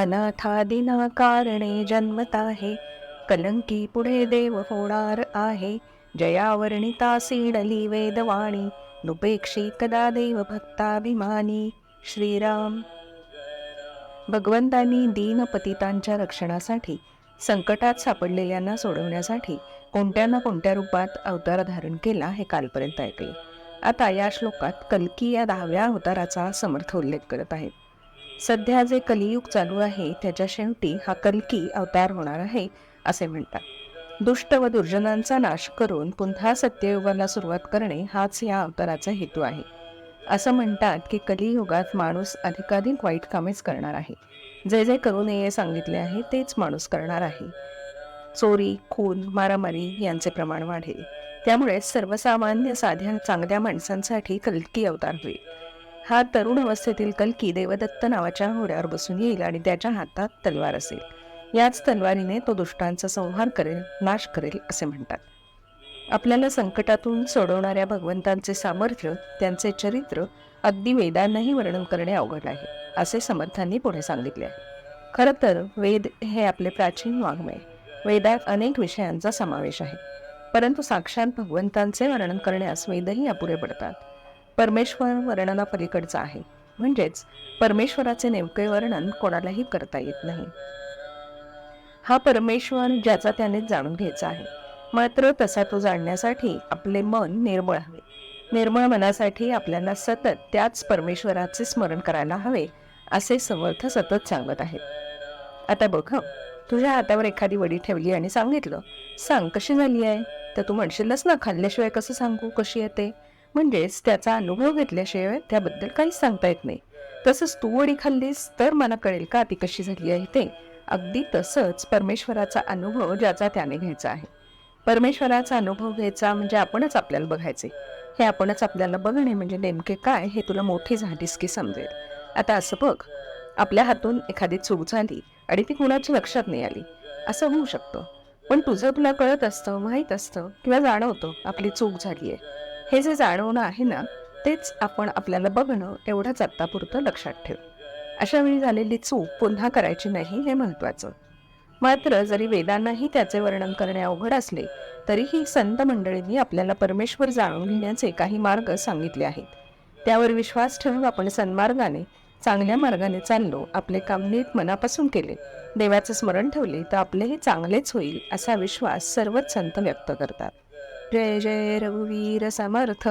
अनाथादिना कारणे जन्मत आहे कलंकी पुढे देव होणार आहे. जयावर्णिता सीडली वेदवाणी नुपेक्षी कदा देव भक्ताभिमानी. श्रीराम. भगवंतांनी दीनपतितांच्या रक्षणासाठी संकटात सापडलेल्यांना सोडवण्यासाठी कोणत्या ना कोणत्या रूपात अवतार धारण केला हे कालपर्यंत ऐकले. आता या श्लोकात कल्की या दहाव्या अवताराचा समर्थ उल्लेख करत आहेत. सध्या जे कलियुग चालू आहे त्याच्या शेवटी हा कलकी अवतार होणार आहे असे म्हणतात. दुष्ट व दुर्जनांचा नाश करून पुन्हा सत्ययुगाला सुरुवात करणे हाच या अवताराचा हेतू आहे. असं म्हणतात की कलियुगात माणूस अधिकाधिक वाईट कामेच करणार आहे. जे जे करू नये सांगितले आहे तेच माणूस करणार आहे. चोरी खून मारामारी यांचे प्रमाण वाढेल. त्यामुळे सर्वसामान्य साध्या चांगल्या माणसांसाठी कलकी अवतार होईल. हा तरुण अवस्थेतील कल्की देवदत्त नावाच्या घोड्यावर बसून येईल आणि त्याच्या हातात तलवार असेल. याच तलवारीने तो दुष्टांचा संहार करेल नाश करेल असे म्हणतात. आपल्याला संकटातून सोडवणाऱ्या भगवंतांचे सामर्थ्य त्यांचे चरित्र अगदी वेदांनाही वर्णन करणे अवघड आहे असे समर्थांनी पुढे सांगितले आहे. खरं तर वेद हे आपले प्राचीन वाङ्मय वेदात अनेक विषयांचा समावेश आहे. परंतु साक्षात भगवंतांचे वर्णन करण्यास वेदही अपुरे पडतात. परमेश्वर वर्णना पलीकडचा आहे. म्हणजेच परमेश्वराचे नेमके वर्णन कोणालाही करता येत नाही. हा परमेश्वर ज्याचा त्याने जाणून घ्यायचा आहे. मात्र तसा तो जाणण्यासाठी आपले मन निर्मळ हवे. निर्मळ मनासाठी आपल्याला सतत त्याच परमेश्वराचे स्मरण करायला हवे असे समर्थ सतत सांगत आहेत. आता बघ तुझ्या हातावर एखादी वडी ठेवली आणि सांगितलं सांग कशी झाली आहे? तर तू म्हणशीलच ना खाल्ल्याशिवाय कसं सांगू कशी येते म्हणजेच त्याचा अनुभव घेतल्याशिवाय त्याबद्दल काहीच सांगता येत नाही. तसंच तू वडी खाल्लीस तर मला कळेल का ती कशी झाली आहे ते. अगदी तसंच परमेश्वराचा अनुभव ज्याचा त्याने घ्यायचा आहे. परमेश्वराचा अनुभव घ्यायचा म्हणजे आपणच आपल्याला बघायचे. हे आपणच आपल्याला बघणे म्हणजे नेमके काय हे तुला मोठी झालीस की समजेल. आता असं बघ. आपल्या हातून एखादी चूक झाली आणि ती कुणाच्या लक्षात नाही आली. असं होऊ शकतं. पण तुझं तुला कळत असतं माहीत असतं किंवा जाणवतं आपली चूक झाली आहे हे जे जाणवणं आहे ना तेच आपण आपल्याला बघणं एवढंच आत्तापुरतं लक्षात ठेव. अशा वेळी झालेली चूक पुन्हा करायची नाही हे महत्त्वाचं. मात्र जरी वेदांनाही त्याचे वर्णन करणे अवघड असले तरीही संत मंडळींनी आपल्याला परमेश्वर जाणून घेण्याचे काही मार्ग सांगितले आहेत. त्यावर विश्वास ठेवून आपण सन्मार्गाने चांगल्या मार्गाने चाललो आपले काम नीट मनापासून केले देवाचं स्मरण ठेवले तर आपलेही चांगलेच होईल असा विश्वास सर्वच संत व्यक्त करतात. जय जय रघुवीर समर्थ